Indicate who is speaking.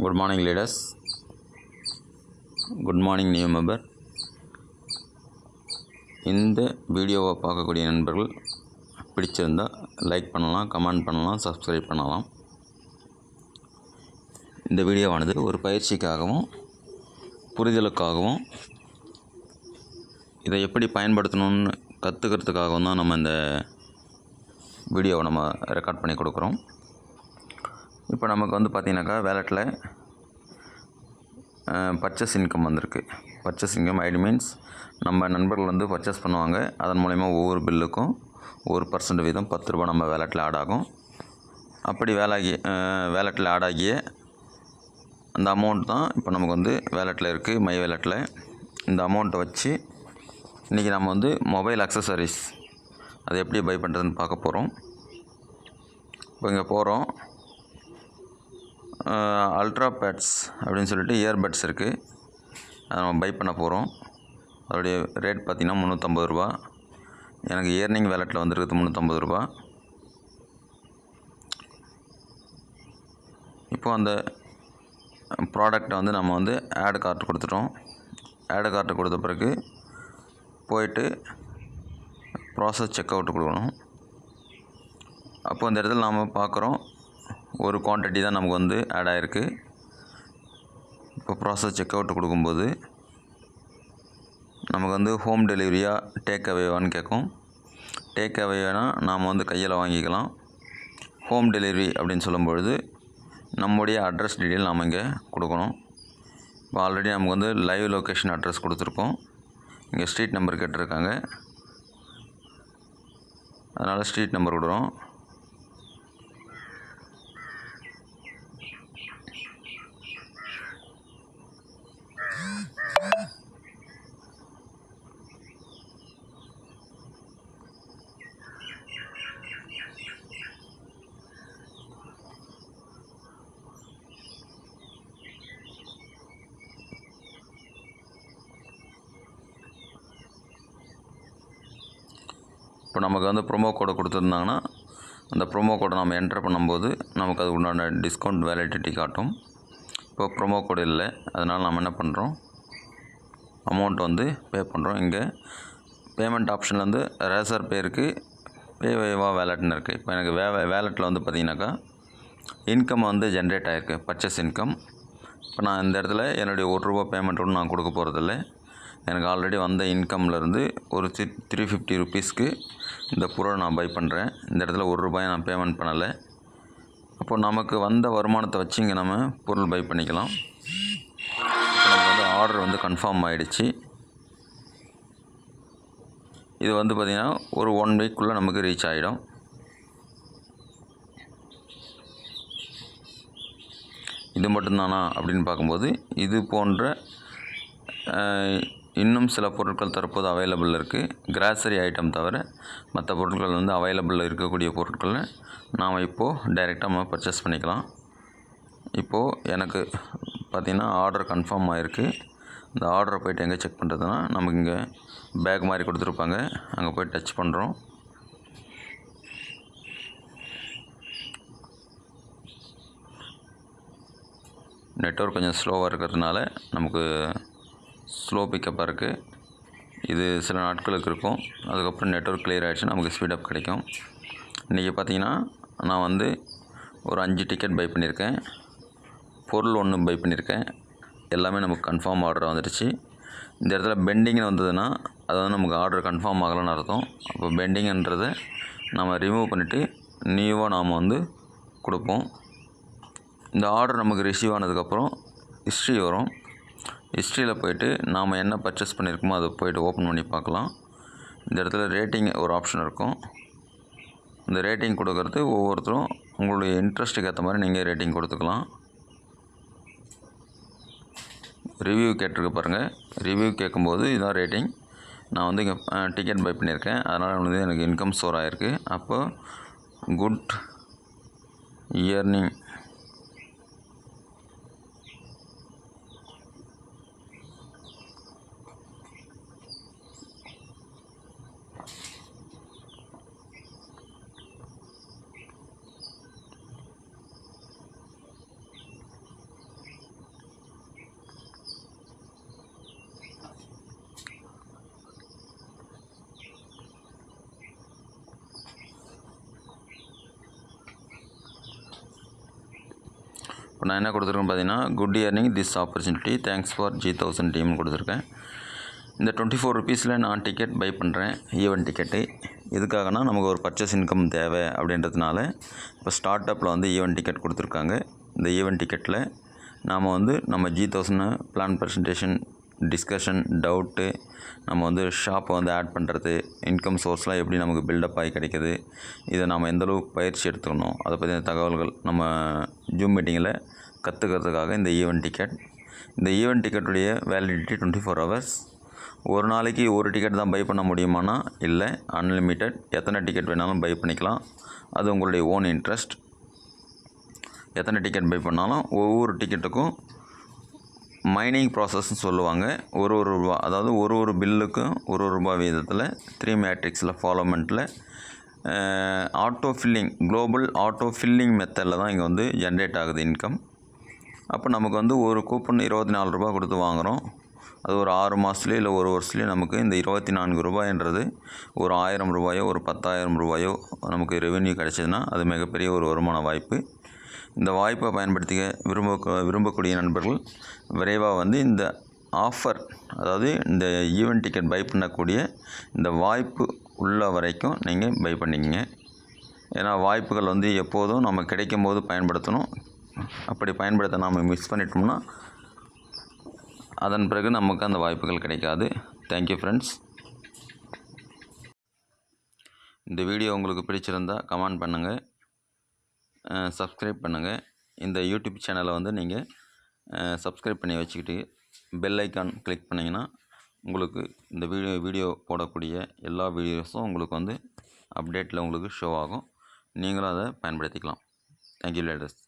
Speaker 1: Good morning leaders good morning new member இந்த வீடியோவை பார்க்கக்கூடிய நண்பர்கள் பிடிச்சிருந்தால் லைக் பண்ணலாம் கமெண்ட் பண்ணலாம் சப்ஸ்கிரைப் பண்ணலாம். இந்த வீடியோவானது ஒரு பயிற்சிக்காகவும் புரிதலுக்காகவும் இதை எப்படி பயன்படுத்தணும்னு கற்றுக்கிறதுக்காகவும் தான் நம்ம இந்த வீடியோவை நம்ம ரெக்கார்ட் பண்ணி கொடுக்குறோம். இப்போ நமக்கு வந்து பார்த்திங்கனாக்கா வேலெட்டில் பர்ச்சேஸ் இன்கம் வந்திருக்கு. பர்ச்சேஸ் இன்கம் ஐடி மீன்ஸ் நம்ம நண்பர்கள் வந்து பர்ச்சேஸ் பண்ணுவாங்க. அதன் மூலயமா ஒவ்வொரு பில்லுக்கும் ஒரு பர்சன்ட் வீதம் பத்து ரூபா நம்ம வேலெட்டில் ஆட் ஆகும். அப்படி வேலாகி வேலெட்டில் ஆட் ஆகிய அந்த அமௌண்ட் தான் இப்போ நமக்கு வந்து வேலெட்டில் இருக்குது மை வேலெட்டில் இந்த அமௌண்ட்டை வச்சு இன்றைக்கி நம்ம வந்து மொபைல் அக்சசரிஸ் அது எப்படி பை பண்ணுறதுன்னு பார்க்க போகிறோம் இப்போ இங்கே போகிறோம் அல்ட்ரா பேட்ஸ் அப்படின்னு சொல்லிட்டு இயர்பட்ஸ் இருக்குது அதை நம்ம பை பண்ண போகிறோம் அதோடைய ரேட் பார்த்திங்கன்னா முந்நூற்றம்பது ரூபா. எனக்கு இயர்னிங் வேலெட்டில் வந்துருக்குது முந்நூற்றம்பது ரூபா. இப்போது அந்த ப்ராடக்டை வந்து நம்ம வந்து ஆடு கார்டு கொடுத்துட்டோம். ஆடு கார்டு கொடுத்த பிறகு போயிட்டு ப்ராசஸ் செக் அவுட் கொடுக்கணும். அப்போ அந்த இடத்துல நாம் பார்க்குறோம் ஒரு குவான்டிட்டி தான் நமக்கு வந்து ஆட் ஆகிருக்கு இப்போ ப்ராசஸ் செக் அவுட் கொடுக்கும்போது நமக்கு வந்து ஹோம் டெலிவரியாக டேக் அவேவான்னு கேட்கும். டேக் அவேனா நாம் வந்து கையில் வாங்கிக்கலாம். ஹோம் டெலிவரி அப்படின்னு சொல்லும்பொழுது நம்முடைய அட்ரஸ் டீட்டெயில் நாம் இங்கே கொடுக்கணும். இப்போ ஆல்ரெடி நமக்கு வந்து லைவ் லொக்கேஷன் அட்ரஸ் கொடுத்துருக்கோம். இங்கே ஸ்ட்ரீட் நம்பர் கேட்டிருக்காங்க. அதனால் ஸ்ட்ரீட் நம்பர் கொடுக்குறோம். இப்போ நமக்கு வந்து ப்ரோமோ கோடை கொடுத்துருந்தாங்கன்னா அந்த ப்ரோமோ கோடை நம்ம என்டர் பண்ணும்போது நமக்கு அது உண்டான டிஸ்கவுண்ட் வேலிடிட்டி காட்டும். இப்போ ப்ரோமோ கோடு இல்லை அதனால் நம்ம என்ன பண்ணுறோம் அமௌண்ட் வந்து பே பண்ணுறோம் இங்கே பேமெண்ட் ஆப்ஷனில் வந்து ரேசர் பேருக்கு பே வேவா வேலட்னு இருக்குது இப்போ எனக்கு வே வேலெட்டில் வந்து பார்த்தீங்கன்னாக்கா இன்கம் வந்து ஜென்ரேட் ஆகிருக்கு பர்ச்சேஸ் இன்கம் இப்போ நான் இந்த இடத்துல என்னுடைய ஒரு ரூபா பேமெண்ட் ஒன்று நான் கொடுக்க போகிறதில்ல எனக்கு ஆல்ரெடி வந்த இன்கம்லேருந்து ஒரு த்ரீ த்ரீ ஃபிஃப்டி ருபீஸ்க்கு இந்த பொருளை நான் பை பண்ணுறேன் இந்த இடத்துல ஒரு ரூபாயை நான் பேமெண்ட் பண்ணலை. அப்போ நமக்கு வந்த வருமானத்தை வச்சு இங்கே நம்ம பொருள் பை பண்ணிக்கலாம். நமக்கு வந்து ஆர்டர் வந்து கன்ஃபார்ம் ஆகிடுச்சு இது வந்து பார்த்திங்கன்னா ஒரு ஒன் வீக்குள்ளே நமக்கு ரீச் ஆகிடும் இது மட்டும்தானா அப்படின்னு பார்க்கும்போது இது போன்ற இன்னும் சில பொருட்கள் தற்போது அவைலபிள் இருக்குது கிராசரி ஐட்டம் தவிர மற்ற பொருட்கள் வந்து அவைலபிள் இருக்கக்கூடிய பொருட்களை நாம் இப்போது டைரெக்டாக நம்ம பர்ச்சேஸ் பண்ணிக்கலாம். இப்போது எனக்கு பார்த்திங்கன்னா ஆர்டர் கன்ஃபார்ம் ஆகிருக்கு இந்த ஆர்டரை போய்ட்டு எங்கே செக் பண்ணுறதுனா நமக்கு இங்கே பேக் மாதிரி கொடுத்துருப்பாங்க. அங்கே போய் டச் பண்ணுறோம் நெட்ஒர்க் கொஞ்சம் ஸ்லோவாக இருக்கிறதுனால நமக்கு ஸ்லோ பிக்கப்பாக இருக்குது இது சில நாட்களுக்கு இருக்கும். அதுக்கப்புறம் நெட்ஒர்க் கிளியர் ஆகிடுச்சு நமக்கு ஸ்பீடப் கிடைக்கும். இன்றைக்கி பார்த்தீங்கன்னா நான் வந்து ஒரு அஞ்சு டிக்கெட் பை பண்ணியிருக்கேன். பொருள் ஒன்று பை பண்ணியிருக்கேன். எல்லாமே நமக்கு கன்ஃபார்ம் ஆர்டர் வந்துடுச்சு. இந்த இடத்துல பெண்டிங்னு வந்ததுன்னா அது வந்து நமக்கு ஆர்டர் கன்ஃபார்ம் ஆகலைன்னு அர்த்தம். அப்போ பெண்டிங்கன்றதை நம்ம ரிமூவ் பண்ணிவிட்டு நியூவாக நாம் வந்து கொடுப்போம். இந்த ஆர்டர் நமக்கு ரிசீவ் ஆனதுக்கப்புறம் ஹிஸ்ட்ரி வரும். ஹிஸ்ட்ரியில் போயிட்டு நாம் என்ன பர்ச்சேஸ் பண்ணியிருக்கோமோ அதை போயிட்டு ஓப்பன் பண்ணி பார்க்கலாம். இந்த இடத்துல ரேட்டிங் ஒரு ஆப்ஷன் இருக்கும். இந்த ரேட்டிங் கொடுக்கறது ஒவ்வொருத்தரும் உங்களுடைய இன்ட்ரெஸ்ட்டுக்கு ஏற்ற மாதிரி நீங்கள் ரேட்டிங் கொடுத்துக்கலாம். ரிவ்யூ கேட்டிருக்க பாருங்கள் ரிவ்யூ கேட்கும்போது இதான் ரேட்டிங் நான் வந்து இங்கே டிக்கெட் பை பண்ணியிருக்கேன். அதனால் வந்து எனக்கு இன்கம் ஸ்டோர் ஆகிருக்கு அப்போது குட் இயர்னிங் இப்போ நான் என்ன கொடுத்துருக்கேன் பார்த்தீங்கன்னா good earning this opportunity thanks for G thousand டீம்னு கொடுத்துருக்கேன். இந்த டுவெண்ட்டி ஃபோர் ருபீஸில் நான் டிக்கெட் பை பண்ணுறேன் ஈவெண்ட் டிக்கெட்டு எதுக்காகனா நமக்கு ஒரு பர்ச்சேஸ் இன்கம் தேவை அப்படின்றதுனால இப்போ ஸ்டார்ட் அப்பில் வந்து ஈவெண்ட் டிக்கெட் கொடுத்துருக்காங்க. இந்த ஈவெண்ட் டிக்கெட்டில் நாம் வந்து நம்ம G thousand plan presentation discussion doubt நம்ம வந்து ஷாப்பை வந்து ஆட் பண்ணுறது இன்கம் சோர்ஸ்லாம் எப்படி நமக்கு பில்டப் ஆகி கிடைக்கிது இதை நாம் எந்தளவுக்கு பயிற்சி எடுத்துக்கணும் அதை பற்றின தகவல்கள் நம்ம ஜூம் மீட்டிங்கில் கற்றுக்கிறதுக்காக இந்த ஈவெண்ட் டிக்கெட் இந்த ஈவெண்ட் டிக்கெட்டுடைய வேலிடிட்டி டுவெண்ட்டி ஃபோர் ஹவர்ஸ் ஒரு நாளைக்கு ஒரு டிக்கெட் தான் பை பண்ண முடியுமானா? இல்லை. அன்லிமிட்டெட் எத்தனை டிக்கெட் வேணாலும் பை பண்ணிக்கலாம். அது உங்களுடைய ஓன் இன்ட்ரெஸ்ட் எத்தனை டிக்கெட் பை பண்ணாலும் ஒவ்வொரு டிக்கெட்டுக்கும் மைனிங் ப்ராசஸ்ன்னு சொல்லுவாங்க. ஒரு ஒரு ரூபா அதாவது ஒரு ஒரு பில்லுக்கும் ஒரு ஒரு ரூபா வீதத்தில் த்ரீ மேட்ரிக்ஸில் ஃபாலோமெண்ட்டில் auto filling global auto filling மெத்தடில் தான் இங்கே வந்து ஜென்ரேட் ஆகுது இன்கம் அப்போ நமக்கு வந்து ஒரு கூப்பன் இருபத்தி நாலு ரூபா கொடுத்து வாங்குகிறோம் அது ஒரு ஆறு மாதத்துலேயோ இல்லை ஒரு வருஷத்துலேயோ நமக்கு இந்த இருபத்தி நான்கு ரூபாய்ன்றது ஒரு ஆயிரம் ரூபாயோ ஒரு பத்தாயிரம் ரூபாயோ நமக்கு ரெவென்யூ கிடச்சிதுன்னா அது மிகப்பெரிய ஒரு வருமான வாய்ப்பு. இந்த வாய்ப்பை பயன்படுத்திக்க விரும்ப விரும்பக்கூடிய நண்பர்கள் விரைவாக வந்து இந்த ஆஃபர் அதாவது இந்த ஈவெண்ட் டிக்கெட் பை பண்ணக்கூடிய இந்த வாய்ப்பு உள்ள வரைக்கும் நீங்கள் பை பண்ணிக்கங்க. ஏன்னா வாய்ப்புகள் வந்து எப்போதும் நம்ம கிடைக்கும் போது பயன்படுத்தணும். அப்படி பயன்படுத்த நாம் மிஸ் பண்ணிட்டோம்னா அதன் பிறகு நமக்கு அந்த வாய்ப்புகள் கிடைக்காது. தேங்க்யூ ஃப்ரெண்ட்ஸ் இந்த வீடியோ உங்களுக்கு பிடிச்சிருந்தா கமெண்ட் பண்ணுங்கள் சப்ஸ்கிரைப் பண்ணுங்கள் இந்த யூடியூப் சேனலை வந்து நீங்கள் சப்ஸ்கிரைப் பண்ணி வச்சுக்கிட்டு பெல் ஐக்கான் கிளிக் பண்ணிங்கன்னா உங்களுக்கு இந்த வீடியோ வீடியோ போடக்கூடிய எல்லா வீடியோஸும் உங்களுக்கு வந்து அப்டேட்டில் உங்களுக்கு ஷோ ஆகும். நீங்களும் அதை பயன்படுத்திக்கலாம். Thank you latest